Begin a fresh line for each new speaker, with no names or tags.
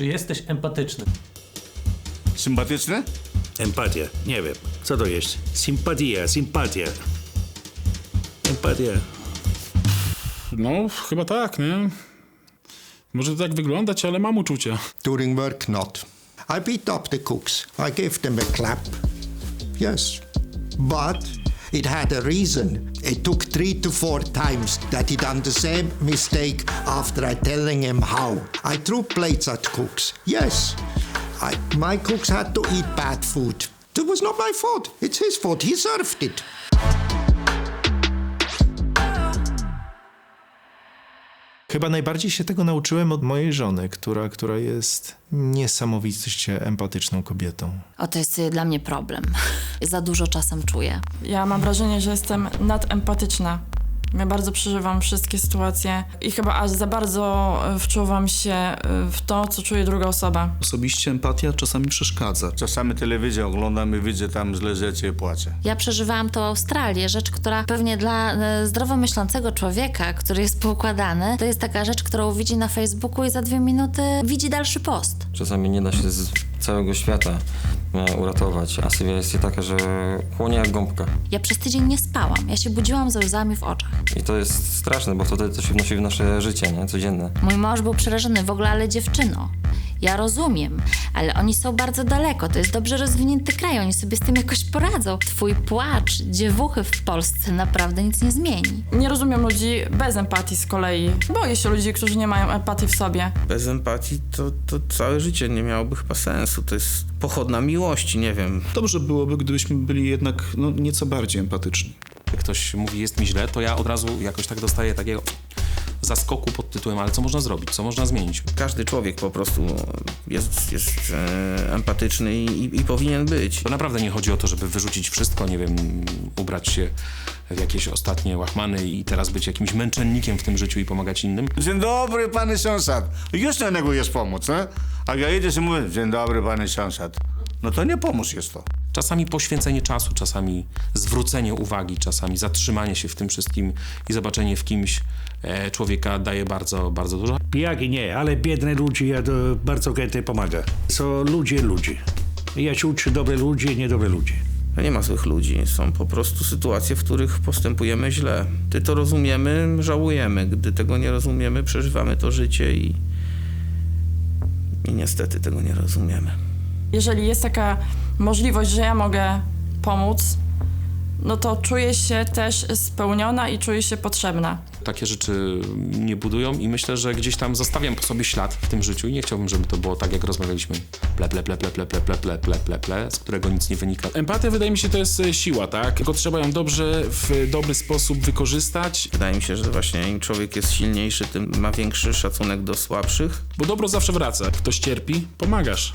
Czy jesteś empatyczny?
Sympatyczny?
Empatia. Nie wiem. Co to jest? Sympatia, sympatia. Empatia.
No, chyba tak, nie? Może to tak wyglądać, ale mam uczucia.
During work, not. I beat up the cooks. I gave them a clap. Yes. But it had a reason. It took three to four times that he done the same mistake after I telling him how. I threw plates at cooks. Yes. I, my cooks had to eat bad food. It was not my fault. It's his fault. He served it.
Chyba najbardziej się tego nauczyłem od mojej żony, która, która jest niesamowicie empatyczną kobietą.
O, to jest y, dla mnie problem. Za dużo czasem czuję.
Ja mam wrażenie, że jestem nadempatyczna. Ja bardzo przeżywam wszystkie sytuacje i chyba aż za bardzo e, wczuwam się e, w to, co czuje druga osoba.
Osobiście empatia czasami przeszkadza.
Czasami telewizję oglądam i widzę tam złe rzeczy i płaczę.
Ja przeżywałam to Australię, rzecz, która pewnie dla e, zdrowo myślącego człowieka, który jest poukładany, to jest taka rzecz, którą widzi na Facebooku i za dwie minuty widzi dalszy post.
Czasami nie da się z całego świata e, uratować, a sytuacja jest taka, że chłonie jak gąbka.
Ja przez tydzień nie spałam. Ja się budziłam ze łzami w oczach.
I to jest straszne, bo wtedy to się wnosi w nasze życie, nie? Codzienne.
Mój mąż był przerażony w ogóle, ale dziewczyno. Ja rozumiem, ale oni są bardzo daleko. To jest dobrze rozwinięty kraj, oni sobie z tym jakoś poradzą. Twój płacz, dziewuchy w Polsce naprawdę nic nie zmieni.
Nie rozumiem ludzi bez empatii z kolei. Boję się ludzi, którzy nie mają empatii w sobie.
Bez empatii to, to całe życie nie miałoby chyba sensu. To jest pochodna miłości, nie wiem.
Dobrze byłoby, gdybyśmy byli jednak no, nieco bardziej empatyczni.
Jak ktoś mówi jest mi źle, to ja od razu jakoś tak dostaję takiego zaskoku pod tytułem, ale co można zrobić, co można zmienić?
Każdy człowiek po prostu jest, jest e, empatyczny i, i, i powinien być.
To naprawdę nie chodzi o to, żeby wyrzucić wszystko, nie wiem, ubrać się w jakieś ostatnie łachmany i teraz być jakimś męczennikiem w tym życiu i pomagać innym.
Dzień dobry, panie sąsiad. Już nie negujesz pomóc, nie? A ja idę i mówię, dzień dobry, panie sąsiad. No to nie pomóż jest to.
Czasami poświęcenie czasu, czasami zwrócenie uwagi, czasami zatrzymanie się w tym wszystkim i zobaczenie w kimś e, człowieka daje bardzo, bardzo dużo.
Pijaki nie, ale biedne ludzie ja to bardzo chętnie pomaga. Są ludzie ludzi. Ja się uczę dobre ludzie, niedobre ludzie.
No Nie ma złych ludzi, są po prostu sytuacje, w których postępujemy źle. Gdy to rozumiemy, żałujemy. Gdy tego nie rozumiemy, przeżywamy to życie i, i niestety tego nie rozumiemy.
Jeżeli jest taka możliwość, że ja mogę pomóc, no to czuję się też spełniona i czuję się potrzebna.
Takie rzeczy nie budują i myślę, że gdzieś tam zostawiam po sobie ślad w tym życiu i nie chciałbym, żeby to było tak, jak rozmawialiśmy. Ple, ple, ple, ple, ple, ple, ple, ple, ple, ple, ple, z którego nic nie wynika.
Empatia wydaje mi się to jest e, siła, tak? Tylko trzeba ją dobrze, w dobry sposób wykorzystać,
Wydaje mi się, że właśnie im człowiek jest silniejszy, tym ma większy szacunek do słabszych.
bo dobro zawsze wraca. Ktoś cierpi, pomagasz.